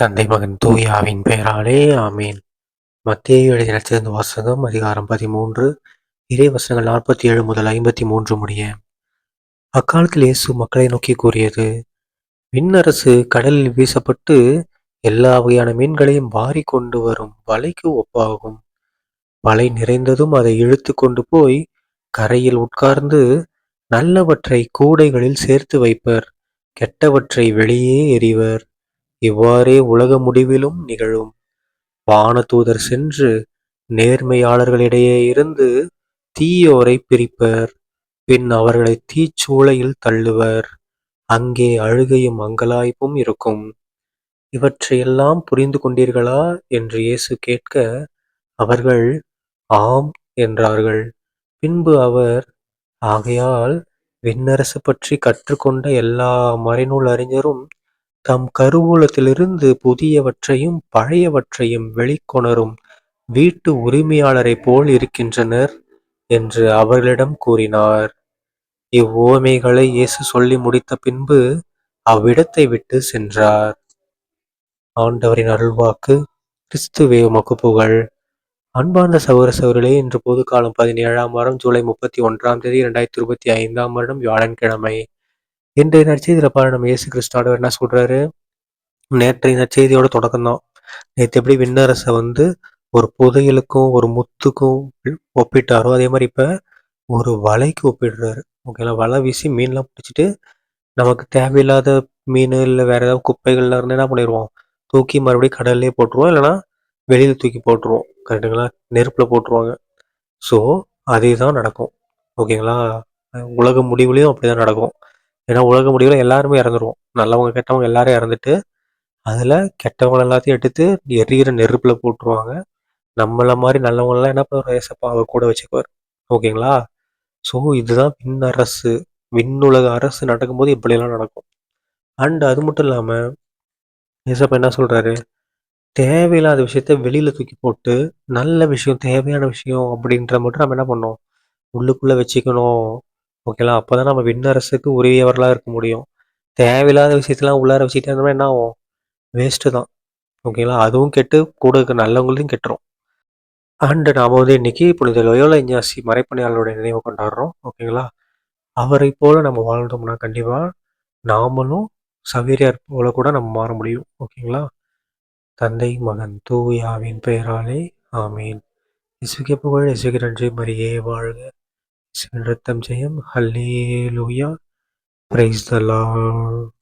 தந்தை மகன் தூயாவின் பெயராலே ஆமேன். மத்திய எழுதினத்திலிருந்து வாசகம் அதிகாரம் பதிமூன்று இறைவசனங்கள் நாற்பத்தி ஏழு முதல் ஐம்பத்தி மூன்று முடிய. அக்காலத்தில் இயேசு மக்களை நோக்கி கூறியது விண்ணரசு கடலில் வீசப்பட்டு எல்லா வகையான மீன்களையும் வாரி கொண்டு வரும் வலைக்கு ஒப்பாகும். வலை நிறைந்ததும் அதை இழுத்து கொண்டு போய் கரையில் உட்கார்ந்து நல்லவற்றை கூடைகளில் சேர்த்து வைப்பர். கெட்டவற்றை வெளியே எறிவர். இவ்வாறே உலக முடிவிலும் நிகழும். வானதூதர் சென்று நேர்மையாளர்களிடையே இருந்து தீயோரை பிரிப்பர். பின் அவர்களை தீச்சூளையில் தள்ளுவர். அங்கே அழுகையும் அங்கலாய்ப்பும் இருக்கும். இவற்றையெல்லாம் புரிந்து கொண்டீர்களா? என்று இயேசு கேட்க அவர்கள் ஆம் என்றார்கள். பின்பு அவர் ஆகையால் விண்ணரசு பற்றி கற்றுக்கொண்ட எல்லா மறைநூல் அறிஞரும் தம் கருவூலத்திலிருந்து புதியவற்றையும் பழையவற்றையும் வெளிக்கொணரும் வீட்டு உரிமையாளரைப் போல் இருக்கின்றனர் என்று அவர்களிடம் கூறினார். இவ்வுவமைகளை இயேசு சொல்லி முடித்த பின்பு அவ்விடத்தை விட்டு சென்றார். ஆண்டவரின் அருள்வாக்கு கிறிஸ்துவே உமக்கு புகழ். அன்பார்ந்த சௌர சௌரிலே இன்று பொது காலம் பதினேழாம் வாரம் ஜூலை முப்பத்தி ஒன்றாம் தேதி இரண்டாயிரத்தி இருபத்தி ஐந்தாம் வருடம் வியாழன்கிழமை. இன்றைய நற்செய்தியில் பாரு நம்ம இயேசு கிறிஸ்டானவர் என்ன சொல்கிறாரு நேற்றைய நற்செய்தியோட தொடக்கம் தான் நேற்று எப்படி விண்ணரசை வந்து ஒரு புதையலுக்கும் ஒரு முத்துக்கும் ஒப்பிட்டாரோ அதே மாதிரி இப்போ ஒரு வலைக்கு ஒப்பிடுறாரு. ஓகேங்களா வலை வீசி மீன்லாம் பிடிச்சிட்டு நமக்கு தேவையில்லாத மீன் இல்லை வேற ஏதாவது குப்பைகள்லாம் இருந்தால் என்ன பண்ணிடுவோம் தூக்கி மறுபடியும் கடல்லே போட்டுருவோம். இல்லைன்னா வெளியில் தூக்கி போட்டுருவோம். கரெக்டுங்களா நெருப்பில் போட்டுருவாங்க. ஸோ அதே தான் நடக்கும் ஓகேங்களா உலக முடிவுலேயும் அப்படி தான் நடக்கும். ஏன்னா உலக முடிவில் எல்லாருமே இறந்துருவோம். நல்லவங்க கெட்டவங்க எல்லாரும் இறந்துட்டு அதில் கெட்டவங்க எல்லாத்தையும் எடுத்து எரிகிற நெருப்பில் போட்டுருவாங்க. நம்மள மாதிரி நல்லவங்களாம் என்ன பண்ணுவார்? ஏசப்பா அவர் கூட வச்சுக்குவார். ஓகேங்களா? ஸோ இதுதான் விண் அரசு. விண்ணுலக அரசு நடக்கும்போது இப்படியெல்லாம் நடக்கும். அண்ட் அது மட்டும் இல்லாமல் ஏசப்பா என்ன சொல்கிறாரு தேவையில்லாத விஷயத்த வெளியில் தூக்கி போட்டு நல்ல விஷயம் தேவையான விஷயம் அப்படின்ற மட்டும் நம்ம என்ன பண்ணோம் உள்ளுக்குள்ளே வச்சுக்கணும். ஓகேங்களா அப்போ தான் நம்ம விண்ணரசுக்கு உரியவர்களாக இருக்க முடியும். தேவையில்லாத விஷயத்தெல்லாம் உள்ளார வச்சுக்கிட்டே இருந்தோம்னா என்ன ஆகும்? வேஸ்ட்டு தான். ஓகேங்களா அதுவும் கெட்டு கூட இருக்க நல்லவங்களையும் கெட்டுரும். அண்டு நாம் வந்து இன்னைக்கு புனித லொயோல இஞ்சாசி மறைப்பணியாளருடைய நினைவு கொண்டாடுறோம். ஓகேங்களா அவரை போல் நம்ம வாழ்ந்தோம்னா கண்டிப்பாக நாமளும் சவேரியார் போல கூட நம்ம மாற முடியும். ஓகேங்களா தந்தை மகன் தூயாவின் பெயராலே ஆமீன். இசுகே புகழ் இசுகி நன்றி மரியே வாழ்க. Nithyanam Jayam. Hallelujah. Praise the Lord.